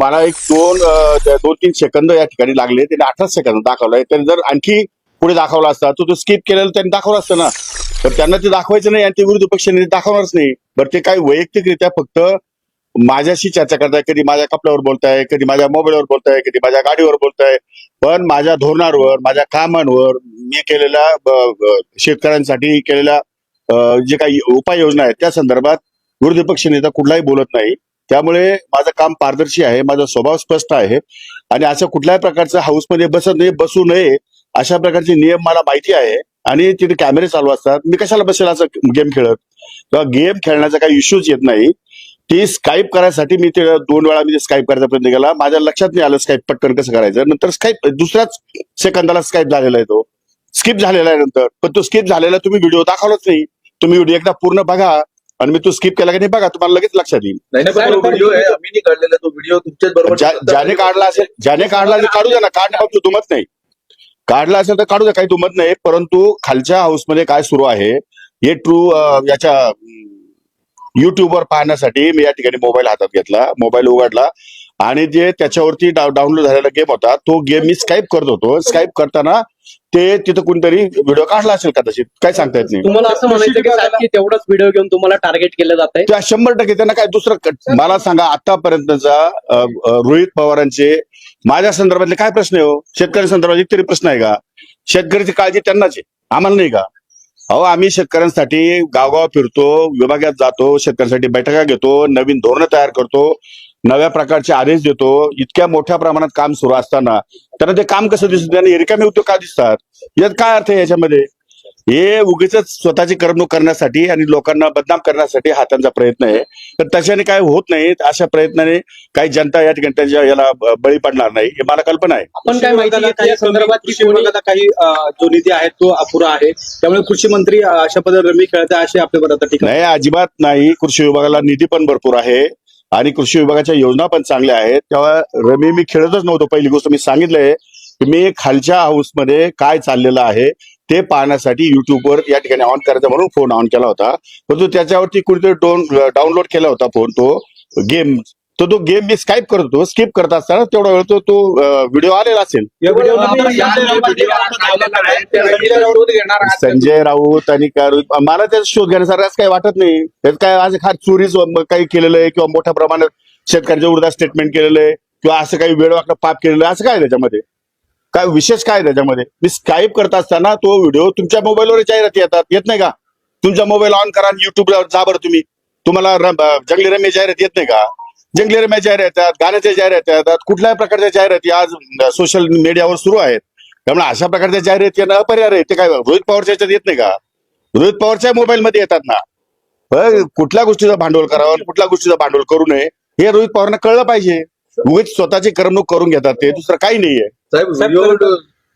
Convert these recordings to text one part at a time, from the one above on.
मला एक दोन दोन तीन सेकंद या ठिकाणी लागले. त्याने अठरा सेकंद दाखवलाय त्यांनी जर आणखी पुढे दाखवला असता तो तो स्किप केलेला त्यांनी दाखवलं असतं ना. तर त्यांना ते दाखवायचं नाही आणि ते विरोधी पक्षाने दाखवणारच नाही. बरं ते काही वैयक्तिकरित्या फक्त माझ्याशी चर्चा करताय कधी माझ्या कपड्यावर बोलताय कधी माझ्या मोबाईलवर बोलताय कधी माझ्या गाडीवर बोलताय. पण माझ्या धोरणांवर माझ्या कामांवर मी केलेल्या शेतकऱ्यांसाठी केलेल्या जे काही उपाययोजना आहेत त्या संदर्भात विरोधी पक्ष नेता कुठलाही बोलत नाही. त्यामुळे माझं काम पारदर्शी आहे माझा स्वभाव स्पष्ट आहे आणि असं कुठल्याही प्रकारचं हाऊसमध्ये बसत नाही बसू नये अशा प्रकारचे नियम मला माहिती आहे आणि तिथे कॅमेरे चालू असतात. मी कशाला बसेल असं गेम खेळत? किंवा गेम खेळण्याचा काही इश्यूज येत नाही. ती स्काईप करायसाठी मी ते दोन वेळा मी स्काईप करायचा प्रयत्न केला. माझ्या लक्षात नाही आलं स्काईप पटकन कसं करायचं. नंतर स्काईप दुसऱ्याच सेकंदाला स्काईप झालेला आहे तो. स्किप झालेला आहे नंतर. पण तो स्किप झालेला तुम्ही व्हिडिओ दाखवलाच नाही. तुम्ही व्हिडिओ एकदा पूर्ण बघा. आणि मी तो स्किप केला की नाही बघा तुम्हाला लगेच लक्षात येईल. नाही ना पण तो व्हिडिओ आहे आम्ही नाही काढलेला तो व्हिडिओ तुमच्याच बरोबर ज्या- ज्याने काढला असेल ज्याने काढला असेल काढू द्या ना काढण्याबाबत दुमत नाही. काढला असेल तर काढू द्या काही दुमत नाही परंतु खालच्या हाऊसमध्ये काय सुरू आहे हे ट्रू याच्या युट्यूबवर पाहण्यासाठी मी या ठिकाणी मोबाईल हातात घेतला. मोबाईल उघडला. आणि जे त्याच्यावरती डाउनलोड झालेला गेम होता तो गेम मी स्काईप करत होतो. स्काईप करताना ते तिथं कोणतरी व्हिडिओ काढला असेल कदाचित काय सांगता येत नाही. तुम्हाला असं म्हणायचं की तेवढाच व्हिडिओ घेऊन तुम्हाला टार्गेट केलं जात आहे त्या शंभर टक्के त्यांना काय दुसरं मला सांगा आतापर्यंतचा रोहित पवारांचे माझ्या संदर्भातले काय प्रश्न आहे हो? शेतकरी संदर्भात तरी प्रश्न आहे का? शेतकऱ्याची काळजी त्यांनाच आहे. आम्हाला नाही का? अहो आम्ही शेतकऱ्यांसाठी गावगाव फिरतो विभागात जातो शेतकऱ्यांसाठी बैठका घेतो नवीन धोरणं तयार करतो. नव्या प्रकारचे आदेश देतो इतक्या मोठ्या प्रमाणात काम सुरू असताना त्यांना ते काम कसं दिसत? आणि रिकामे उद्योग का दिसतात? यात काय अर्थ आहे याच्यामध्ये? हे उगीच स्वतःची करमणूक करण्यासाठी आणि लोकांना बदनाम करण्यासाठी हा त्यांचा प्रयत्न आहे. तर तशाने काय होत नाही अशा प्रयत्नाने काही जनता या ठिकाणी त्यांच्या याला बळी पडणार नाही हे मला कल्पना आहे. आपण काय माहिती संदर्भात काही जो निधी आहे तो अपुरा आहे. त्यामुळे कृषी मंत्री अशा पद्धतीने रमी खेळत आहे अशी आपल्यावर आता टीका नाही अजिबात नाही. कृषी विभागाला निधी पण भरपूर आहे. आणि कृषी विभागाच्या योजना पण चांगल्या आहेत. तेव्हा रमी मी खेळतच नव्हतो. पहिली गोष्ट मी सांगितलंय की मी खालच्या हाऊसमध्ये काय चाललेलं आहे ते पाहण्यासाठी युट्यूबवर या ठिकाणी ऑन करायचा म्हणून फोन ऑन केला होता. परंतु त्याच्यावरती कुणीतरी डोन डाउनलोड केला होता फोन तो. गेम तो तो गेम मी स्काईप करत होतो स्किप करत असताना तेवढा वेळ तो तो व्हिडिओ आलेला असेल. संजय राऊत आणि काय- मला त्याचा शोध घेण्यासारखं असं काही वाटत नाही. त्यात काय आज खास चोरी काही केलेलं आहे किंवा मोठ्या प्रमाणात शेतकऱ्याच्या विरोधात स्टेटमेंट केलेलं आहे किंवा असं काही वेळ पाप केलेलं आहे असं काय त्याच्यामध्ये? काय विशेष काय त्याच्यामध्ये? मी स्काईप करत असताना तो व्हिडिओ तुमच्या मोबाईलवर जाहिराती येतात. येत नाही का? तुमचा मोबाईल ऑन करा युट्यूबला जा बरं तुम्ही. तुम्हाला रम- जंगली रम्य जाहिरात येत नाही का? जंगली रम्य जाहिरात येतात गाण्याच्या जाहिरात येतात कुठल्याही प्रकारच्या जाहिराती आज सोशल मीडियावर सुरू आहेत. त्यामुळे अशा प्रकारच्या जाहिराती येणं अपरिहार्य आहे ते काय रोहित पवारच्या याच्यात येत नाही का? रोहित पवारच्या मोबाईलमध्ये येतात ना. पण कुठल्या गोष्टीचं भांडवल करावं आणि कुठल्या गोष्टीचं भांडवल करू नये हे रोहित पवारांना कळलं पाहिजे. उगीच स्वतःची करमणूक करून घेतात ते दुसरं काही नाहीये. साहेब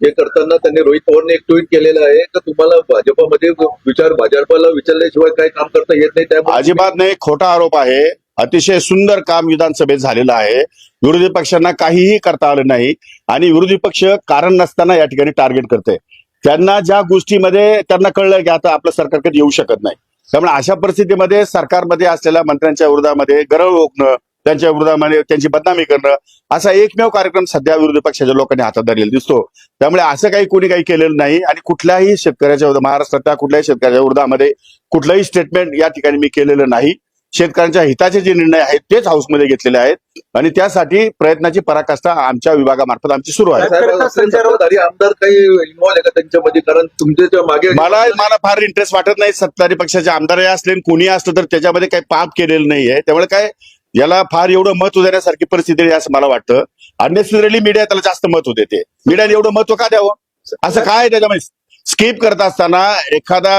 हे करताना त्यांनी रोहित पवारने एक ट्विट केलेलं आहे का तुम्हाला भाजपमध्ये विचार भाजपला विचारल्याशिवाय काही काम करता येत नाही त्यामुळे अजिबात नाही खोटा आरोप आहे. अतिशय सुंदर काम विधानसभेत झालेलं आहे. विरोधी पक्षांना काहीही करता आलं नाही आणि विरोधी पक्ष कारण नसताना या ठिकाणी टार्गेट करते त्यांना ज्या गोष्टीमध्ये त्यांना कळलं की आता आपलं सरकार कधी येऊ शकत नाही. त्यामुळे अशा परिस्थितीमध्ये सरकारमध्ये असलेल्या मंत्र्यांच्या विरोधामध्ये गरळ ओकणं त्यांच्या विरोधामध्ये त्यांची बदनामी करणं असा एकमेव कार्यक्रम सध्या विरोधी पक्षाच्या लोकांनी हातात धरलेला दिसतो. त्यामुळे असं काही कोणी काही केलेलं नाही आणि कुठल्याही शेतकऱ्याच्या महाराष्ट्रात महाराष्ट्रातल्या कुठल्याही शेतकऱ्याच्या विरोधामध्ये कुठलंही स्टेटमेंट या ठिकाणी मी केलेलं नाही. शेतकऱ्यांच्या हिताचे जे निर्णय आहेत तेच हाऊसमध्ये घेतलेले आहेत. आणि त्यासाठी प्रयत्नाची पराकाष्ठा आमच्या विभागामार्फत आमची सुरू आहे. साहेब, असं सत्ताधारी आमदार काही इन्व्हॉल्व आहे का त्यांच्यामध्ये? कारण तुमच्या मागे मला मला फार इंटरेस्ट वाटत नाही सत्तारी पक्षाचे आमदार असले आणि कोणी असलं तर त्याच्यामध्ये काही पाप केलेलं नाहीये त्यामुळे काय याला फार एवढं महत्त्व देण्यासारखी परिस्थिती आहे असं मला वाटतं. अननेसेसरली मीडिया त्याला जास्त महत्त्व देते. मीडियाने एवढं महत्त्व का द्यावं? असं काय आहे त्याच्यामध्ये? स्किप करत असताना एखादा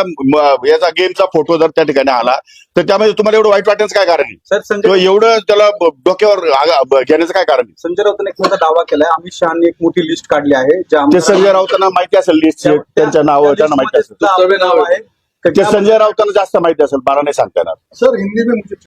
याचा गेमचा फोटो जर त्या ठिकाणी आला तर त्यामध्ये तुम्हाला एवढं वाईट वाटण्याचं काय कारण आहे? सर संजय किंवा एवढं त्याला डोक्यावर घेण्याचं काय कारण आहे? संजय राऊतांनी एक मोठा दावा केलाय. अमित शहानी एक मोठी लिस्ट काढली आहे ज्या ते संजय राऊतांना माहिती असेल लिस्ट त्या- त्यांचं नाव त्या त्यांना माहिती असेल. ते संजय राऊतांना जास्त माहिती असेल मला नाही सांगता येणार. सर हिंदी